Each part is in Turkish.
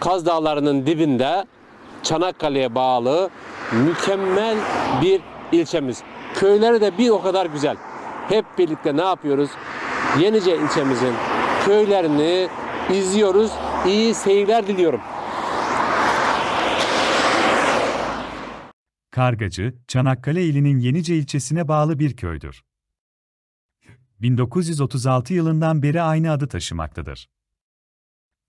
Kaz Dağları'nın dibinde Çanakkale'ye bağlı mükemmel bir ilçemiz. Köyleri de bir o kadar güzel. Hep birlikte ne yapıyoruz? Yenice ilçemizin köylerini izliyoruz. İyi seyirler diliyorum. Kargacı, Çanakkale ilinin Yenice ilçesine bağlı bir köydür. 1936 yılından beri aynı adı taşımaktadır.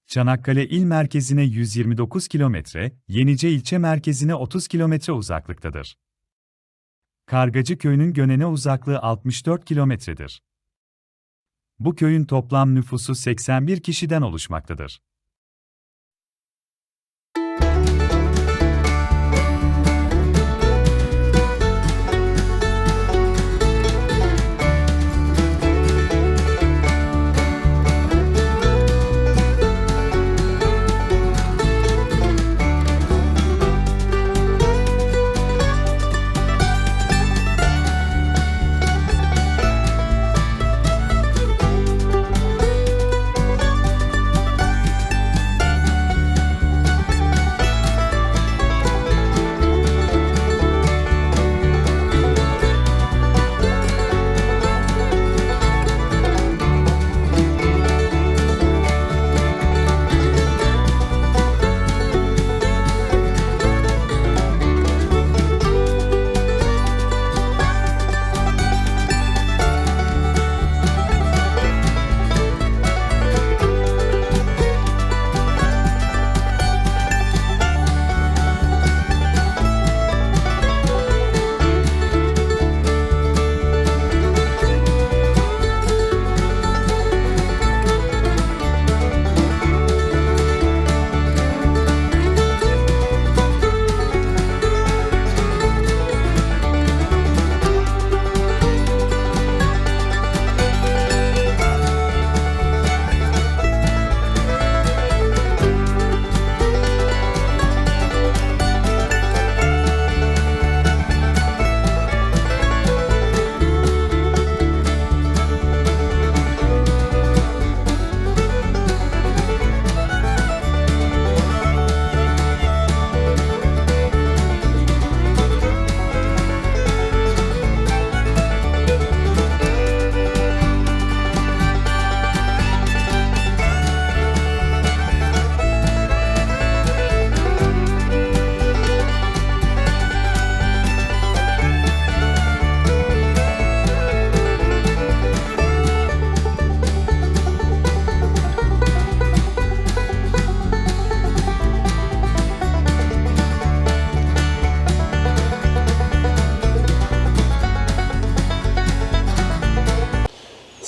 Çanakkale il merkezine 129 kilometre, Yenice ilçe merkezine 30 kilometre uzaklıktadır. Kargacı köyünün Gönen'e uzaklığı 64 kilometredir. Bu köyün toplam nüfusu 81 kişiden oluşmaktadır.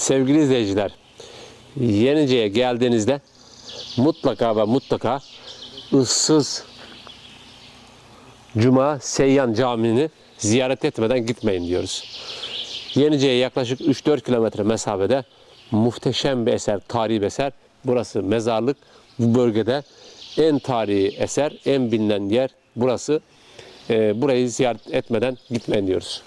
Sevgili izleyiciler, Yenice'ye geldiğinizde mutlaka ve mutlaka ıssız Cuma Seyyan Camii'ni ziyaret etmeden gitmeyin diyoruz. Yenice'ye yaklaşık 3-4 kilometre mesafede muhteşem bir eser, tarihi bir eser. Burası mezarlık. Bu bölgede en tarihi eser, en bilinen yer burası. Ee, burayı ziyaret etmeden gitmeyin diyoruz.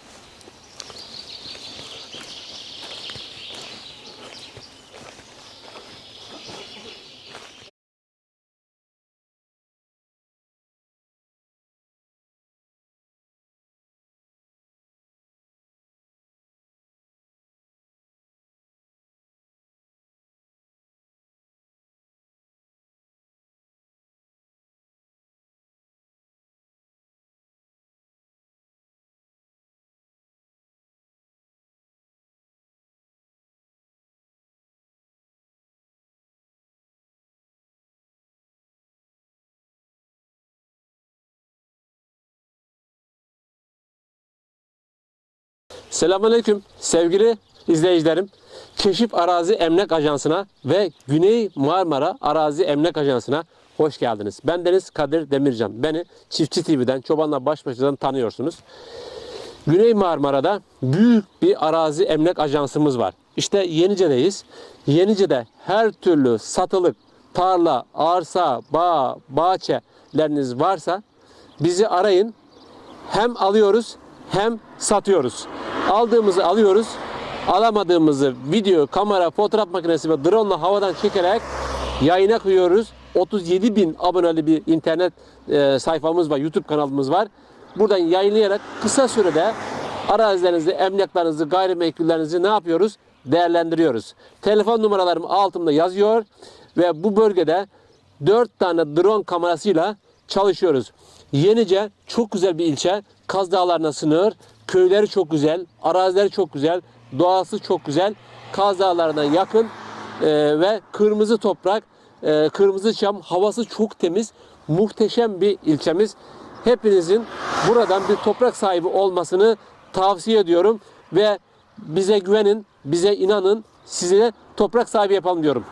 Selamünaleyküm sevgili izleyicilerim. Keşif Arazi Emlak Ajansı'na ve Güney Marmara Arazi Emlak Ajansı'na hoş geldiniz. Ben Deniz Kadir Demircan. Beni Çiftçi TV'den, Çobanla Baş Başa'dan tanıyorsunuz. Güney Marmara'da büyük bir arazi emlak ajansımız var. İşte Yenice'deyiz. Yenice'de her türlü satılık tarla, arsa, bağ, bahçeleriniz varsa bizi arayın. Hem alıyoruz hem satıyoruz. Aldığımızı alıyoruz. Alamadığımızı video, kamera, fotoğraf makinesi ve drone ile havadan çekerek yayına koyuyoruz. 37 bin aboneli bir internet e, sayfamız var, YouTube kanalımız var. Buradan yayınlayarak kısa sürede arazilerinizi, emlaklarınızı, gayrimenkullerinizi ne yapıyoruz? Değerlendiriyoruz. Telefon numaralarım altımda yazıyor ve bu bölgede 4 tane drone kamerasıyla çalışıyoruz. Yenice çok güzel bir ilçe. Kaz Dağları'na sınır. Köyleri çok güzel, arazileri çok güzel, doğası çok güzel. Kaz Dağları'na yakın e, ve kırmızı toprak, e, kırmızı çam, havası çok temiz, muhteşem bir ilçemiz. Hepinizin buradan bir toprak sahibi olmasını tavsiye ediyorum ve bize güvenin, bize inanın, size toprak sahibi yapalım diyorum.